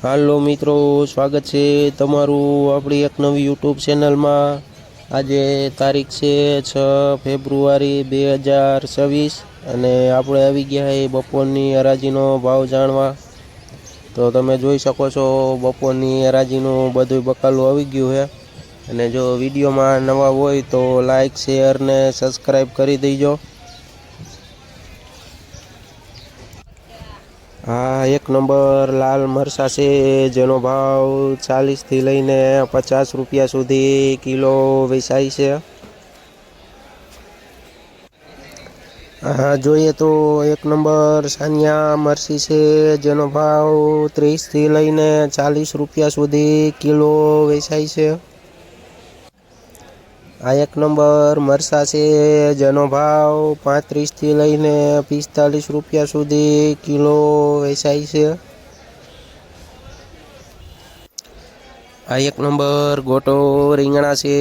હાલો મિત્રો, સ્વાગત છે તમારું આપણી એક નવી યુટ્યુબ ચેનલમાં. આજે તારીખ છે છ ફેબ્રુઆરી બે હજાર છવ્વીસ અને આપણે આવી ગયા એ બપોરની હરાજીનો ભાવ જાણવા. તો તમે જોઈ શકો છો બપોરની હરાજીનું બધું બકાલું આવી ગયું છે અને જો વિડીયોમાં નવા હોય તો લાઈક, શેર ને સબસ્ક્રાઈબ કરી દેજો. હા, એક નંબર લાલ મરસા છે, જેનો ભાવ ચાલીસથી લઈને પચાસ રૂપિયા સુધી કિલો વેચાય છે. હા, જોઈએ તો એક નંબર સાનિયા મરસી છે, જેનો ભાવ ત્રીસથી લઈને ચાલીસ રૂપિયા સુધી કિલો વેચાય છે. આ એક નંબર મરસા છે, જેનો ભાવ પાંત્રીસથી લઈને પિસ્તાલીસ રૂપિયા સુધી કિલો વેચાય છે. આ એક નંબર ગોટો રીંગણા છે,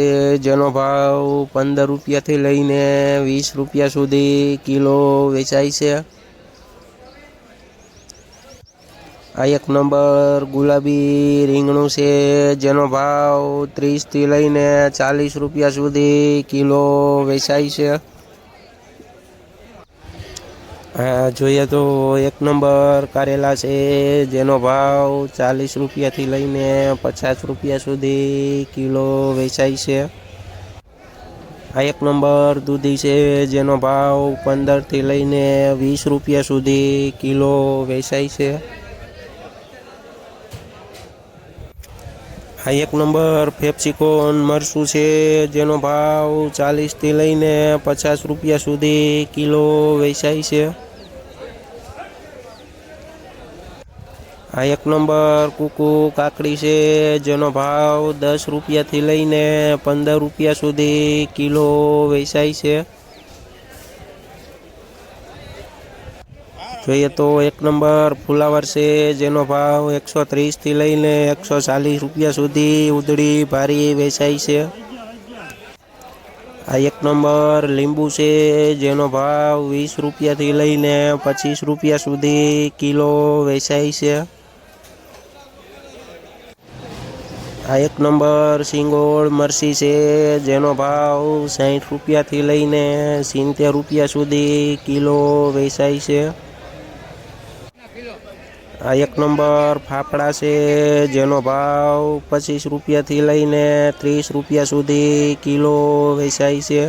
જેનો ભાવ પંદર રૂપિયાથી લઈને વીસ રૂપિયા સુધી કિલો વેચાય છે. આ એક નંબર ગુલાબી રીંગણું છે, જેનો ભાવ ત્રીસથી લઈને ચાલીસ રૂપિયા સુધી કિલો વેચાય છે. જોઈએ તો એક નંબર કારેલા છે, જેનો ભાવ ચાલીસ રૂપિયાથી લઈને પચાસ રૂપિયા સુધી કિલો વેચાય છે. આ એક નંબર દૂધી છે, જેનો ભાવ પંદરથી લઈને વીસ રૂપિયા સુધી કિલો વેચાય છે. આ એક નંબર ફેપ્સિકોન મરસું છે, જેનો ભાવ ચાલીસથી લઈને પચાસ રૂપિયા સુધી કિલો વેચાય છે. આ એક નંબર કુકુ કાકડી છે, જેનો ભાવ દસ રૂપિયાથી લઈને પંદર રૂપિયા સુધી કિલો વેચાય છે. જોઈએ તો એક નંબર ફુલાવર છે, જેનો ભાવ એકસો ત્રીસથી લઈને એકસો ચાલીસ રૂપિયા સુધી ઉધડી ભારી વેચાય છે. આ એક નંબર લીંબુ છે, જેનો ભાવ વીસ રૂપિયાથી લઈને પચીસ રૂપિયા સુધી કિલો વેચાય છે. આ એક નંબર સિંગોળ મરસી છે, જેનો ભાવ સાઠ રૂપિયાથી લઈને સિત્તેર રૂપિયા સુધી કિલો વેચાય છે. આ એક નંબર ફાફડા છે, જેનો ભાવ પચીસ રૂપિયાથી લઈને ત્રીસ રૂપિયા સુધી કિલો વેચાય છે.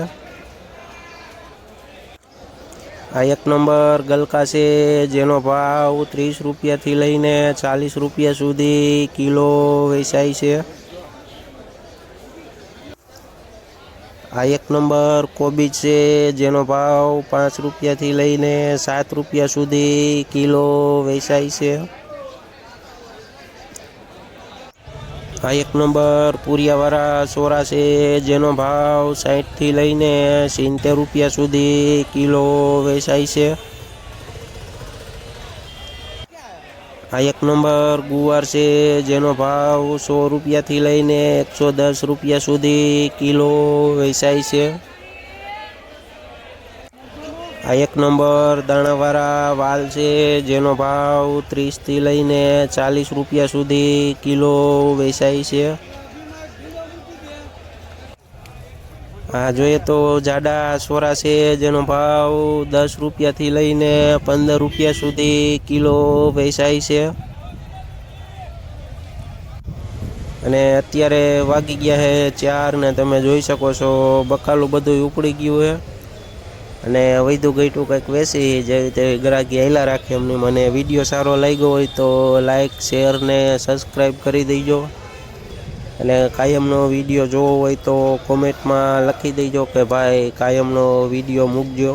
આ એક નંબર ગલકા છે, જેનો ભાવ ત્રીસ રૂપિયાથી લઈને ચાલીસ રૂપિયા સુધી કિલો વેચાય છે. આ એક નંબર કોબીજ છે, જેનો ભાવ પાંચ રૂપિયાથી લઈને સાત રૂપિયા સુધી કિલો વેચાય છે. આ એક નંબર પૂરિયાવાળા સોરા છે, જેનો ભાવ સાઠથી લઈને સિત્તેર રૂપિયા સુધી કિલો વેચાય છે. આ એક નંબર ગુવાર છે, જેનો ભાવ સો રૂપિયાથી લઈને એકસો દસ રૂપિયા સુધી કિલો વેચાય છે. આ એક નંબર દાણાવાળા વાલ છે, જેનો ભાવ ત્રીસથી લઈને ચાલીસ રૂપિયા સુધી કિલો વેચાય છે. હા, જોઈએ તો જાડા સોરા છે, જેનો ભાવ દસ રૂપિયાથી લઈને પંદર રૂપિયા સુધી કિલો વેચાય છે. અને અત્યારે વાગી ગયા છે ચાર ને તમે જોઈ શકો છો, બકાલું બધું ઉપડી ગયું છે અને વૈધું ગઈટું કંઈક વેસી જેવી રીતે ગ્રાહકી હેલા રાખે એમની. મને વીડિયો સારો લાગ્યો હોય તો લાઈક, શેર ને સબસ્ક્રાઈબ કરી દેજો. અને કાયમનો વીડિયો જોવો હોય તો કોમેન્ટમાં લખી દેજો કે ભાઈ કાયમનો વીડિયો મૂકજો.